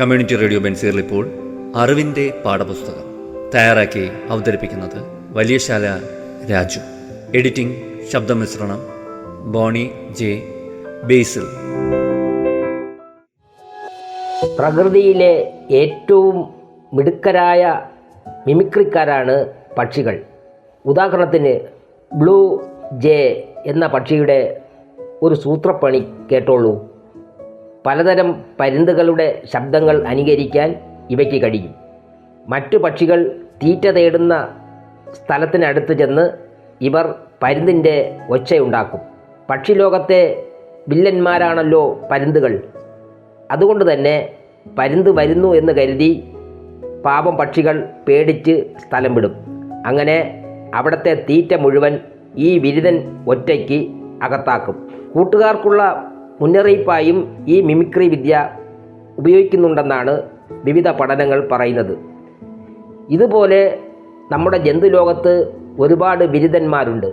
Community radio ബെൻസീറിൽ ഇപ്പോൾ അറിവിന്റെ പാഠപുസ്തകം തയ്യാറാക്കി അവതരിപ്പിക്കുന്നത് വലിയശാല രാജു. എഡിറ്റിംഗ് ശബ്ദമിശ്രണം ബോണി ജെ ബേസിൽ. പ്രകൃതിയിലെ ഏറ്റവും മിടുക്കരായ മിമിക്രിക്കാരാണ് പക്ഷികൾ. ഉദാഹരണത്തിന് ബ്ലൂ ജെ എന്ന പക്ഷിയുടെ ഒരു സൂത്രപ്പണി കേട്ടോളൂ. പലതരം പരുന്തുകളുടെ ശബ്ദങ്ങൾ അനുകരിക്കാൻ ഇവയ്ക്ക് കഴിയും. മറ്റു പക്ഷികൾ തീറ്റ തേടുന്ന സ്ഥലത്തിനടുത്ത് ചെന്ന് ഇവർ പരുന്തിന്റെ ഒച്ചയുണ്ടാക്കും. പക്ഷിലോകത്തെ വില്ലന്മാരാണല്ലോ പരുന്തുകൾ. അതുകൊണ്ട് തന്നെ പരുന്ത് വരുന്നു എന്ന് കരുതി പാപം പക്ഷികൾ പേടിച്ച് സ്ഥലം വിടും. അങ്ങനെ അവിടുത്തെ തീറ്റ മുഴുവൻ ഈ വിരുദൻ ഒറ്റയ്ക്ക് അകത്താക്കും. കൂട്ടുകാർക്കുള്ള മുന്നറിയിപ്പായും ഈ മിമിക്രി വിദ്യ ഉപയോഗിക്കുന്നുണ്ടെന്നാണ് വിവിധ പഠനങ്ങൾ പറയുന്നത്. ഇതുപോലെ നമ്മുടെ ജന്തുലോകത്ത് ഒരുപാട് ബിരുദന്മാരുണ്ട്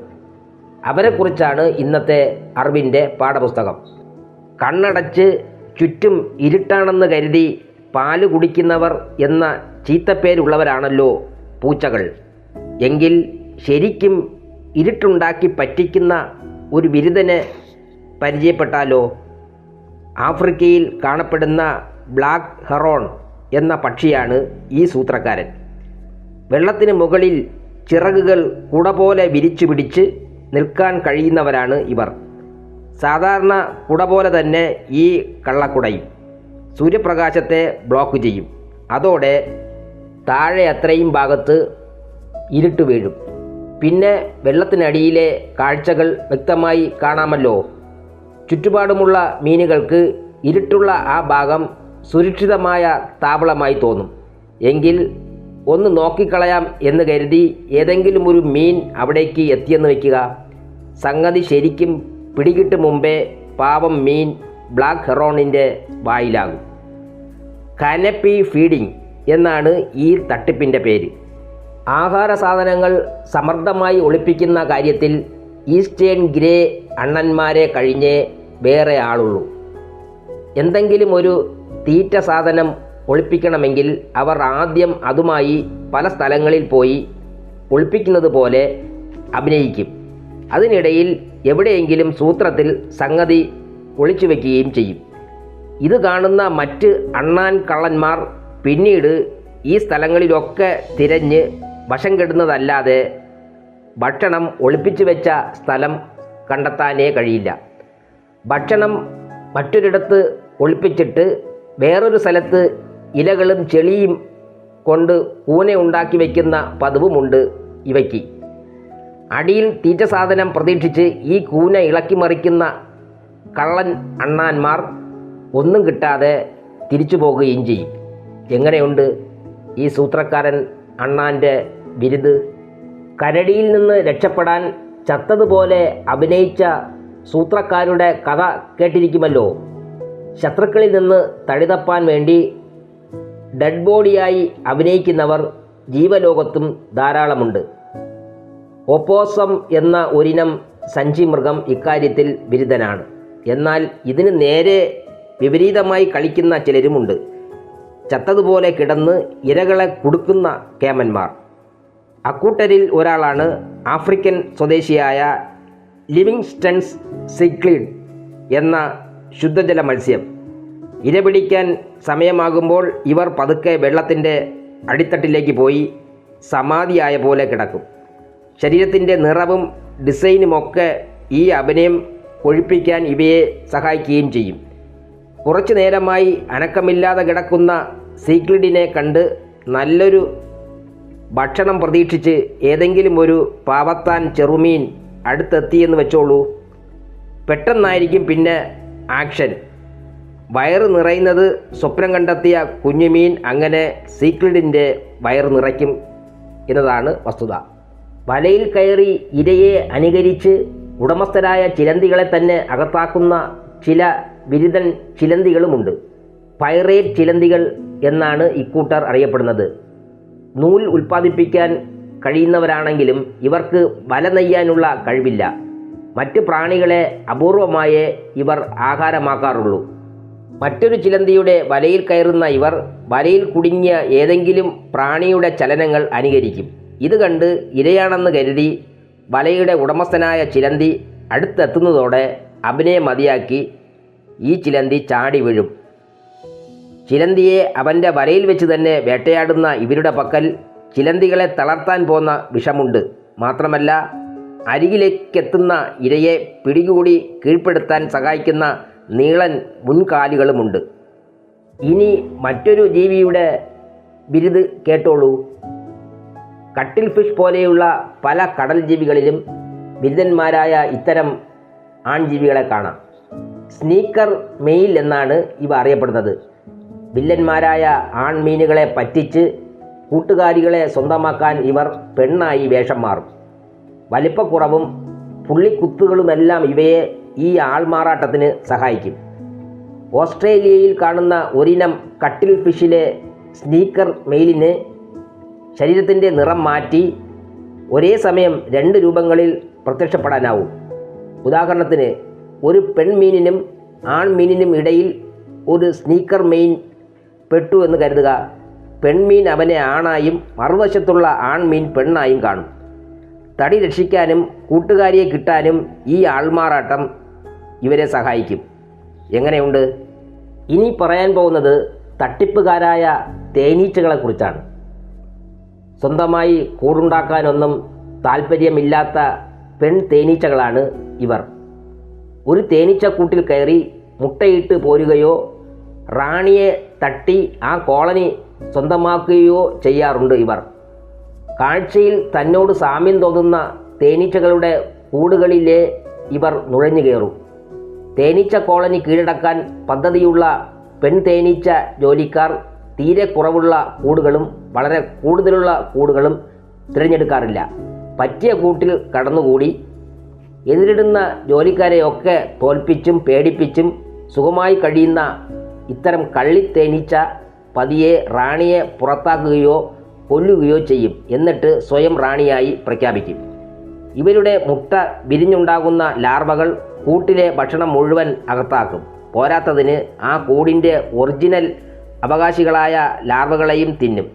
അവരെക്കുറിച്ചാണ് ഇന്നത്തെ അറിവിന്റെ പാഠപുസ്തകം. കണ്ണടച്ച് ചുറ്റും ഇരുട്ടാണെന്ന് കരുതി പാൽ കുടിക്കുന്നവർ എന്ന ചീത്തപ്പേരുള്ളവരാണല്ലോ പൂച്ചകൾ. എങ്കിൽ ശരിക്കും ഇരുട്ടുണ്ടാക്കി പറ്റിക്കുന്ന ഒരു ബിരുദനെ പരിചയപ്പെട്ടാലോ? ആഫ്രിക്കയിൽ കാണപ്പെടുന്ന ബ്ലാക്ക് ഹെറോൺ എന്ന പക്ഷിയാണ് ഈ സൂത്രക്കാരൻ. വെള്ളത്തിന് മുകളിൽ ചിറകുകൾ കുട പോലെ വിരിച്ചു പിടിച്ച് നിൽക്കാൻ കഴിയുന്നവരാണ് ഇവർ. സാധാരണ കുട പോലെ തന്നെ ഈ കള്ളക്കുടയും സൂര്യപ്രകാശത്തെ ബ്ലോക്ക് ചെയ്യും. അതോടെ താഴെ അത്രയും ഭാഗത്ത് ഇരുട്ട് വീഴും. പിന്നെ വെള്ളത്തിനടിയിലെ കാഴ്ചകൾ വ്യക്തമായി കാണാമല്ലോ? ചുറ്റുപാടുമുള്ള മീനുകൾക്ക് ഇരുട്ടുള്ള ആ ഭാഗം സുരക്ഷിതമായ താവളമായി തോന്നും. എങ്കിൽ ഒന്ന് നോക്കിക്കളയാം എന്ന് കരുതി ഏതെങ്കിലും ഒരു മീൻ അവിടേക്ക് എത്തിയെന്ന് വയ്ക്കുക. സംഗതി ശരിക്കും പിടികിട്ട് മുമ്പേ പാവം മീൻ ബ്ലാക്ക് ഹെറോണിന്റെ വായിലാകും. കനപ്പി ഫീഡിംഗ് എന്നാണ് ഈ തട്ടിപ്പിന്റെ പേര്. ആഹാര സാധനങ്ങൾ സമർത്ഥമായി ഒളിപ്പിക്കുന്ന കാര്യത്തിൽ ഈസ്റ്റേൺ ഗ്രേ അണ്ണന്മാരെ കഴിഞ്ഞേ വേറെ ആളുള്ളൂ. എന്തെങ്കിലും ഒരു തീറ്റ സാധനം ഒളിപ്പിക്കണമെങ്കിൽ അവർ ആദ്യം അതുമായി പല സ്ഥലങ്ങളിൽ പോയി ഒളിപ്പിക്കുന്നത് പോലെ അഭിനയിക്കും. അതിനിടയിൽ എവിടെയെങ്കിലും സൂത്രത്തിൽ സംഗതി ഒളിച്ചു വയ്ക്കുകയും ചെയ്യും. ഇത് കാണുന്ന മറ്റ് അണ്ണാൻ കള്ളന്മാർ പിന്നീട് ഈ സ്ഥലങ്ങളിലൊക്കെ തിരഞ്ഞ് വശം കെടുന്നതല്ലാതെ ഭക്ഷണം ഒളിപ്പിച്ചു വെച്ച സ്ഥലം കണ്ടെത്താനേ കഴിയില്ല. ഭക്ഷണം മറ്റൊരിടത്ത് ഒളിപ്പിച്ചിട്ട് വേറൊരു സ്ഥലത്ത് ഇലകളും ചെളിയും കൊണ്ട് കൂന ഉണ്ടാക്കി വയ്ക്കുന്ന പതിവുമുണ്ട് ഇവയ്ക്ക്. അടിയിൽ തീറ്റ സാധനം പ്രതീക്ഷിച്ച് ഈ കൂന ഇളക്കി മറിക്കുന്ന കള്ളൻ അണ്ണാന്മാർ ഒന്നും കിട്ടാതെ തിരിച്ചു പോകുകയും ചെയ്യും. എങ്ങനെയുണ്ട് ഈ സൂത്രക്കാരൻ അണ്ണാന്റെ ബിരുദ്? കരടിയിൽ നിന്ന് രക്ഷപ്പെടാൻ ചത്തതുപോലെ അഭിനയിച്ച സൂത്രക്കാരുടെ കഥ കേട്ടിരിക്കുമല്ലോ. ശത്രുക്കളിൽ നിന്ന് തടിതപ്പാൻ വേണ്ടി ഡെഡ് ബോഡിയായി അഭിനയിക്കുന്നവർ ജീവലോകത്തും ധാരാളമുണ്ട്. ഒപ്പോസം എന്ന ഒരിനം സഞ്ചിമൃഗം ഇക്കാര്യത്തിൽ ബിരുദനാണ് എന്നാൽ ഇതിന് നേരെ വിപരീതമായി കളിക്കുന്ന ചിലരുമുണ്ട്. ചത്തതുപോലെ കിടന്ന് ഇരകളെ കുടുക്കുന്ന കേമന്മാർ. അക്കൂട്ടരിൽ ഒരാളാണ് ആഫ്രിക്കൻ സ്വദേശിയായ ലിവിങ്സ്റ്റൺസ് സിക്ലിൻ എന്ന ശുദ്ധജല മത്സ്യം. ഇര പിടിക്കാൻ സമയമാകുമ്പോൾ ഇവർ പതുക്കെ വെള്ളത്തിന്റെ അടിത്തട്ടിലേക്ക് പോയി സമാധിയായ പോലെ കിടക്കും. ശരീരത്തിന്റെ നിറവും ഡിസൈനുമൊക്കെ ഈ അഭിനയം കൊഴിപ്പിക്കാൻ ഇവയെ സഹായിക്കുകയും ചെയ്യും. കുറച്ചു നേരമായി അനക്കമില്ലാതെ കിടക്കുന്ന സീക്ലിഡിനെ കണ്ട് നല്ലൊരു ഭക്ഷണം പ്രതീക്ഷിച്ച് ഏതെങ്കിലും ഒരു പാവത്താൻ ചെറുമീൻ അടുത്തെത്തിയെന്ന് വെച്ചോളൂ. പെട്ടെന്നായിരിക്കും പിന്നെ ആക്ഷൻ. വയറ് നിറയുന്നത് സ്വപ്നം കണ്ടെത്തിയ കുഞ്ഞുമീൻ അങ്ങനെ സീക്രഡിന്റെ വയറ് നിറയ്ക്കും എന്നതാണ് വസ്തുത. വലയിൽ കയറി ഇരയെ അനുകരിച്ച് ഉടമസ്ഥരായ ചിലന്തികളെ തന്നെ അകത്താക്കുന്ന ചില ബിരുദൻ ചിലന്തികളുമുണ്ട്. പൈറേറ്റ് ചിലന്തികൾ എന്നാണ് ഇക്കൂട്ടർ അറിയപ്പെടുന്നത്. നൂൽ ഉൽപ്പാദിപ്പിക്കാൻ കഴിയുന്നവരാണെങ്കിലും ഇവർക്ക് വല നെയ്യാനുള്ള കഴിവില്ല. മറ്റ് പ്രാണികളെ അപൂർവമായേ ഇവർ ആഹാരമാക്കാറുള്ളൂ. മറ്റൊരു ചിലന്തിയുടെ വലയിൽ കയറുന്ന ഇവർ വലയിൽ കുടുങ്ങിയ ഏതെങ്കിലും പ്രാണിയുടെ ചലനങ്ങൾ അനുകരിക്കും. ഇത് കണ്ട് ഇരയാണെന്ന് കരുതി വലയുടെ ഉടമസ്ഥനായ ചിലന്തി അടുത്തെത്തുന്നതോടെ അഭിനയം മതിയാക്കി ഈ ചിലന്തി ചാടി വീഴും. ചിലന്തിയെ അവന്റെ വലയിൽ വെച്ച് തന്നെ വേട്ടയാടുന്ന ഇവരുടെ പക്കൽ ചിലന്തികളെ തളർത്താൻ പോന്ന വിഷമുണ്ട്. മാത്രമല്ല അരികിലേക്കെത്തുന്ന ഇരയെ പിടികൂടി കീഴ്പ്പെടുത്താൻ സഹായിക്കുന്ന നീളൻ മുൻകാലുകളുമുണ്ട്. ഇനി മറ്റൊരു ജീവിയുടെ ബിരുദ് കേട്ടോളൂ. കട്ടിൽ ഫിഷ് പോലെയുള്ള പല കടൽ ജീവികളിലും ബിരുദന്മാരായ ഇത്തരം ആൺജീവികളെ കാണാം. സ്നീക്കർ മെയിൽ എന്നാണ് ഇവ അറിയപ്പെടുന്നത്. വില്ലന്മാരായ ആൺമീനുകളെ പറ്റിച്ച് കൂട്ടുകാരികളെ സ്വന്തമാക്കാൻ ഇവർ പെണ്ണായി വേഷം മാറും. വലിപ്പക്കുറവും പുള്ളിക്കുത്തുകളുമെല്ലാം ഇവയെ ഈ ആൾമാറാട്ടത്തിന് സഹായിക്കും. ഓസ്ട്രേലിയയിൽ കാണുന്ന ഒരിനം കട്ടിൽ ഫിഷിലെ സ്നീക്കർ മെയിലിന് ശരീരത്തിന്റെ നിറം മാറ്റി ഒരേ സമയം രണ്ട് രൂപങ്ങളിൽ പ്രത്യക്ഷപ്പെടാനാവും. ഉദാഹരണത്തിന് ഒരു പെൺമീനിനും ആൺമീനിനും ഇടയിൽ ഒരു സ്നീക്കർ മെയിൻ പെട്ടു എന്ന് കരുതുക. പെൺമീൻ അവനെ ആണായും മറുവശത്തുള്ള ആൺമീൻ പെണ്ണായും കാണും. തടി രക്ഷിക്കാനും കൂട്ടുകാരിയെ കിട്ടാനും ഈ ആൾമാറാട്ടം ഇവരെ സഹായിക്കും. എങ്ങനെയുണ്ട്? ഇനി പറയാൻ പോകുന്നത് തട്ടിപ്പുകാരായ തേനീച്ചകളെക്കുറിച്ചാണ്. സ്വന്തമായി കൂടുണ്ടാക്കാനൊന്നും താല്പര്യമില്ലാത്ത പെൺ തേനീച്ചകളാണ് ഇവർ. ഒരു തേനീച്ചക്കൂട്ടിൽ കയറി മുട്ടയിട്ട് പോരുകയോ റാണിയെ തട്ടി ആ കോളനി സ്വന്തമാക്കുകയോ ചെയ്യാറുണ്ട് ഇവർ. കാഴ്ചയിൽ തന്നോട് സാമ്യം തോന്നുന്ന തേനീച്ചകളുടെ കൂടുകളിലെ ഇവർ നുഴഞ്ഞു കയറും. തേനീച്ച കോളനി കീഴടക്കാൻ പദ്ധതിയുള്ള പെൺ തേനീച്ച ജോലിക്കാർ തീരെ കുറവുള്ള കൂടുകളും വളരെ കൂടുതലുള്ള കൂടുകളും തിരഞ്ഞെടുക്കാറില്ല. പറ്റിയ കൂട്ടിൽ കടന്നുകൂടി എതിരിടുന്ന ജോലിക്കാരെയൊക്കെ തോൽപ്പിച്ചും പേടിപ്പിച്ചും സുഖമായി കഴിയുന്ന ഇത്തരം കള്ളിത്തേനീച്ച പതിയെ റാണിയെ പുറത്താക്കുകയോ കൊല്ലുകയോ ചെയ്യും എന്നിട്ട് സ്വയം റാണിയായി പ്രഖ്യാപിക്കും. ഇവരുടെ മുട്ട വിരിഞ്ഞുണ്ടാകുന്ന ലാർവകൾ കൂട്ടിലെ ഭക്ഷണം മുഴുവൻ അകത്താക്കും. പോരാത്തതിന് ആ കൂടിന്റെ ഒറിജിനൽ അവകാശികളായ ലാർവകളെയും തിന്നും.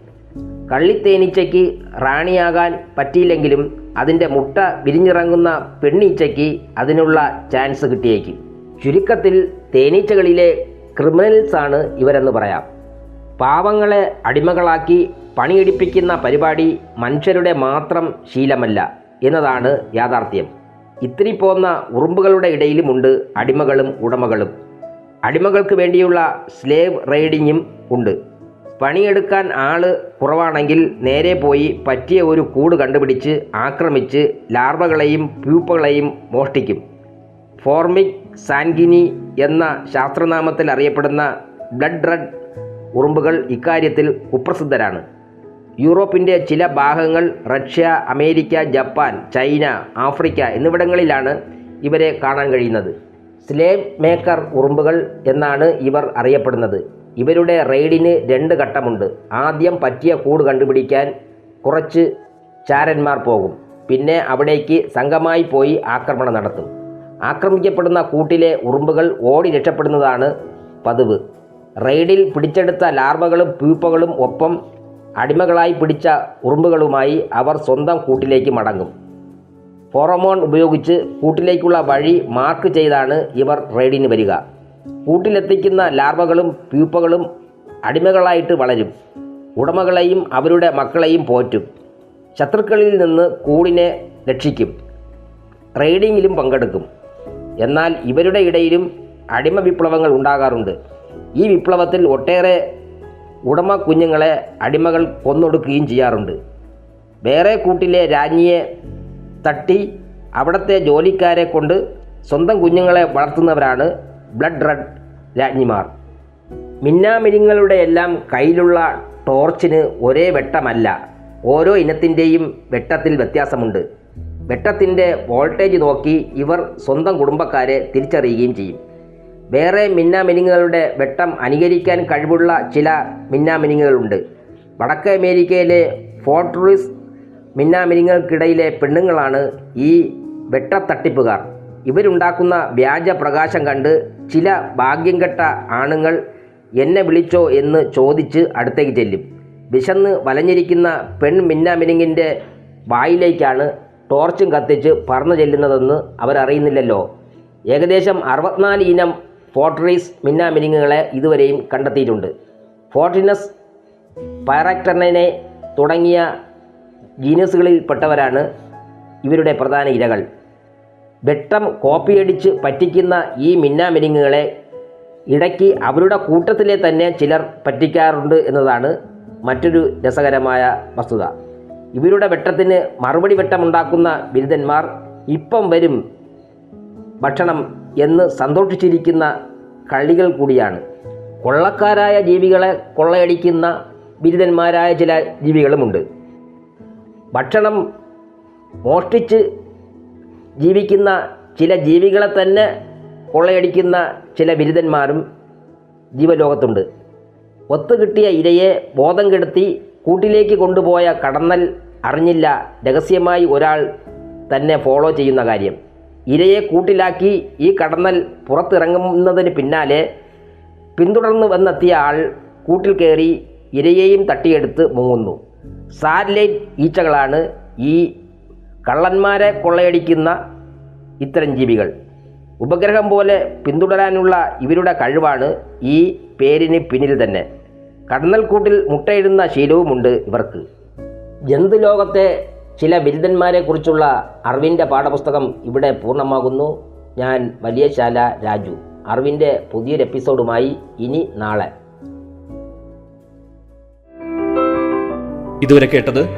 കള്ളിത്തേനീച്ചയ്ക്ക് റാണിയാകാൻ പറ്റിയില്ലെങ്കിലും അതിന്റെ മുട്ട വിരിഞ്ഞിറങ്ങുന്ന പെണ്ണീച്ചയ്ക്ക് അതിനുള്ള ചാൻസ് കിട്ടിയേക്കും. ചുരുക്കത്തിൽ തേനീച്ചകളിലെ ക്രിമിനൽസ് ആണ് ഇവരെന്ന് പറയാം. പാവങ്ങളെ അടിമകളാക്കി പണിയെടുപ്പിക്കുന്ന പരിപാടി മനുഷ്യരുടെ മാത്രം ശീലമല്ല എന്നതാണ് യാഥാർത്ഥ്യം. ഇത്തിരി പോന്ന ഉറുമ്പുകളുടെ ഇടയിലുമുണ്ട് അടിമകളും ഉടമകളും. അടിമകൾക്ക് വേണ്ടിയുള്ള സ്ലേവ് റൈഡിങ്ങും ഉണ്ട്. പണിയെടുക്കാൻ ആൾ കുറവാണെങ്കിൽ നേരെ പോയി പറ്റിയ ഒരു കൂട് കണ്ടുപിടിച്ച് ആക്രമിച്ച് ലാർവകളെയും പ്യൂപ്പകളെയും മോഷ്ടിക്കും. ഫോർമിക് സാൻഗിനി എന്ന ശാസ്ത്രനാമത്തിൽ അറിയപ്പെടുന്ന ബ്ലഡ് റെഡ് ഉറുമ്പുകൾ ഇക്കാര്യത്തിൽ കുപ്രസിദ്ധരാണ്. യൂറോപ്പിന്റെ ചില ഭാഗങ്ങൾ Russia America Japan China Africa എന്നിവിടങ്ങളിലാണ് ഇവരെ കാണാൻ കഴിയുന്നത്. സ്ലേവ് മേക്കർ ഉറുമ്പുകൾ എന്നാണ് ഇവർ അറിയപ്പെടുന്നത്. ഇവരുടെ റെയ്ഡിന് രണ്ട് ഘട്ടമുണ്ട്. ആദ്യം പറ്റിയ കൂട് കണ്ടുപിടിക്കാൻ കുറച്ച് ചാരന്മാർ പോകും. പിന്നെ അവിടേക്ക് സംഘമായി പോയി ആക്രമണം നടത്തും. ആക്രമിക്കപ്പെടുന്ന കൂട്ടിലെ ഉറുമ്പുകൾ ഓടി രക്ഷപ്പെടുന്നതാണ് പതിവ്. റെയ്ഡിൽ പിടിച്ചെടുത്ത ലാർവകളും പ്യൂപ്പകളും ഒപ്പം അടിമകളായി പിടിച്ച ഉറുമ്പുകളുമായി അവർ സ്വന്തം കൂട്ടിലേക്ക് മടങ്ങും. ഫോറമോൺ ഉപയോഗിച്ച് കൂട്ടിലേക്കുള്ള വഴി മാർക്ക് ചെയ്താണ് ഇവർ റെയ്ഡിന് വരിക. കൂട്ടിലെത്തിക്കുന്ന ലാർവകളും പ്യൂപ്പകളും അടിമകളായിട്ട് വളരും. ഉടമകളെയും അവരുടെ മക്കളെയും പോറ്റും. ശത്രുക്കളിൽ നിന്ന് കൂടിനെ രക്ഷിക്കും. റെയ്ഡിങ്ങിലും പങ്കെടുക്കും. എന്നാൽ ഇവരുടെ ഇടയിലും അടിമ വിപ്ലവങ്ങൾ ഉണ്ടാകാറുണ്ട്. ഈ വിപ്ലവത്തിൽ ഒട്ടേറെ ഉടമ കുഞ്ഞുങ്ങളെ അടിമകൾ കൊന്നൊടുക്കുകയും ചെയ്യാറുണ്ട്. വേറെ കൂട്ടിലെ രാജ്ഞിയെ തട്ടി അവിടുത്തെ ജോലിക്കാരെ കൊണ്ട് സ്വന്തം കുഞ്ഞുങ്ങളെ വളർത്തുന്നവരാണ് ബ്ലഡ് റെഡ് രാജ്ഞിമാർ. മിന്നാമിരിങ്ങളുടെ എല്ലാം കയ്യിലുള്ള ടോർച്ചിന് ഒരേ വെട്ടമല്ല ഓരോ ഇനത്തിന്റെയും വെട്ടത്തിൽ വ്യത്യാസമുണ്ട്. വെട്ടത്തിന്റെ വോൾട്ടേജ് നോക്കി ഇവർ സ്വന്തം കുടുംബക്കാരെ തിരിച്ചറിയുകയും ചെയ്യും. വേറെ മിന്നാമിനിങ്ങുകളുടെ വെട്ടം അനുകരിക്കാൻ കഴിവുള്ള ചില മിന്നാമിനിങ്ങുകളുണ്ട് വടക്കേ അമേരിക്കയിലെ ഫോർട്രൂസ് മിന്നാമിനിങ്ങൾക്കിടയിലെ പെണ്ണുങ്ങളാണ് ഈ വെട്ടത്തട്ടിപ്പുകാർ. ഇവരുണ്ടാക്കുന്ന വ്യാജ പ്രകാശം കണ്ട് ചില ഭാഗ്യം കെട്ട ആണുങ്ങൾ എന്നെ വിളിച്ചോ എന്ന് ചോദിച്ച് അടുത്തേക്ക് ചെല്ലും. വിശന്ന് വലഞ്ഞിരിക്കുന്ന പെൺ മിന്നാമിനിങ്ങിന്റെ വായിലേക്കാണ് ടോർച്ചും കത്തിച്ച് പറന്നു ചെല്ലുന്നതെന്ന് അവരറിയുന്നില്ലല്ലോ. ഏകദേശം അറുപത്തിനാല് ഇനം ഫോർട്ടറീസ് മിന്നാമിനിങ്ങുകളെ ഇതുവരെയും കണ്ടെത്തിയിട്ടുണ്ട്. ഫോർട്ടിനസ് പൈറാക്ടർനെ തുടങ്ങിയ ജീനസുകളിൽപ്പെട്ടവരാണ് ഇവരുടെ പ്രധാന ഇരകൾ. വെട്ടം കോപ്പിയടിച്ച് പറ്റിക്കുന്ന ഈ മിന്നാമിനിങ്ങുകളെ ഇടയ്ക്ക് അവരുടെ കൂട്ടത്തിലെ തന്നെ ചിലർ പറ്റിക്കാറുണ്ട് എന്നതാണ് മറ്റൊരു രസകരമായ വസ്തുത. ഇവരുടെ വെട്ടത്തിന് മറുപടി വെട്ടമുണ്ടാക്കുന്ന ബിരുദന്മാർ ഇപ്പം വരും ഭക്ഷണം എന്ന് സന്തോഷിച്ചിരിക്കുന്ന കള്ളികൾ കൂടിയാണ്. കൊള്ളക്കാരായ ജീവികളെ കൊള്ളയടിക്കുന്ന ബിരുദന്മാരായ ചില ജീവികളുമുണ്ട്. ഭക്ഷണം മോഷ്ടിച്ച് ജീവിക്കുന്ന ചില ജീവികളെ തന്നെ കൊള്ളയടിക്കുന്ന ചില ബിരുദന്മാരും ജീവലോകത്തുണ്ട്. ഒത്തുകിട്ടിയ ഇരയെ ബോധം കെടുത്തി കൂട്ടിലേക്ക് കൊണ്ടുപോയ കടന്നൽ അറിഞ്ഞില്ല. രഹസ്യമായി ഒരാൾ തന്നെ ഫോളോ ചെയ്യുന്ന കാര്യം. ഇരയെ കൂട്ടിലാക്കി ഈ കടന്നൽ പുറത്തിറങ്ങുന്നതിന് പിന്നാലെ പിന്തുടർന്നു വന്നെത്തിയ ആൾ കൂട്ടിൽ കയറി ഇരയെയും തട്ടിയെടുത്ത് മുങ്ങുന്നു. സാറ്റലൈറ്റ് ഈച്ചകളാണ് ഈ കള്ളന്മാരെ കൊള്ളയടിക്കുന്ന ഇത്തരം ജീവികൾ. ഉപഗ്രഹം പോലെ പിന്തുടരാനുള്ള ഇവരുടെ കഴിവാണ് ഈ പേരിന് പിന്നിൽ തന്നെ. കടന്നൽക്കൂട്ടിൽ മുട്ടയിടുന്ന ശീലവുമുണ്ട് ഇവർക്ക്. ജന്തുലോകത്തെ ചില ബിരുദന്മാരെക്കുറിച്ചുള്ള അറിവിന്റെ പാഠപുസ്തകം ഇവിടെ പൂർണമാകുന്നു. ഞാൻ വലിയശാല രാജു. അറിവിന്റെ പുതിയൊരു എപ്പിസോഡുമായി ഇനി നാളെ. ഇതുവരെ കേട്ടത്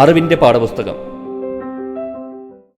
അറിവിന്റെ പാഠപുസ്തകം.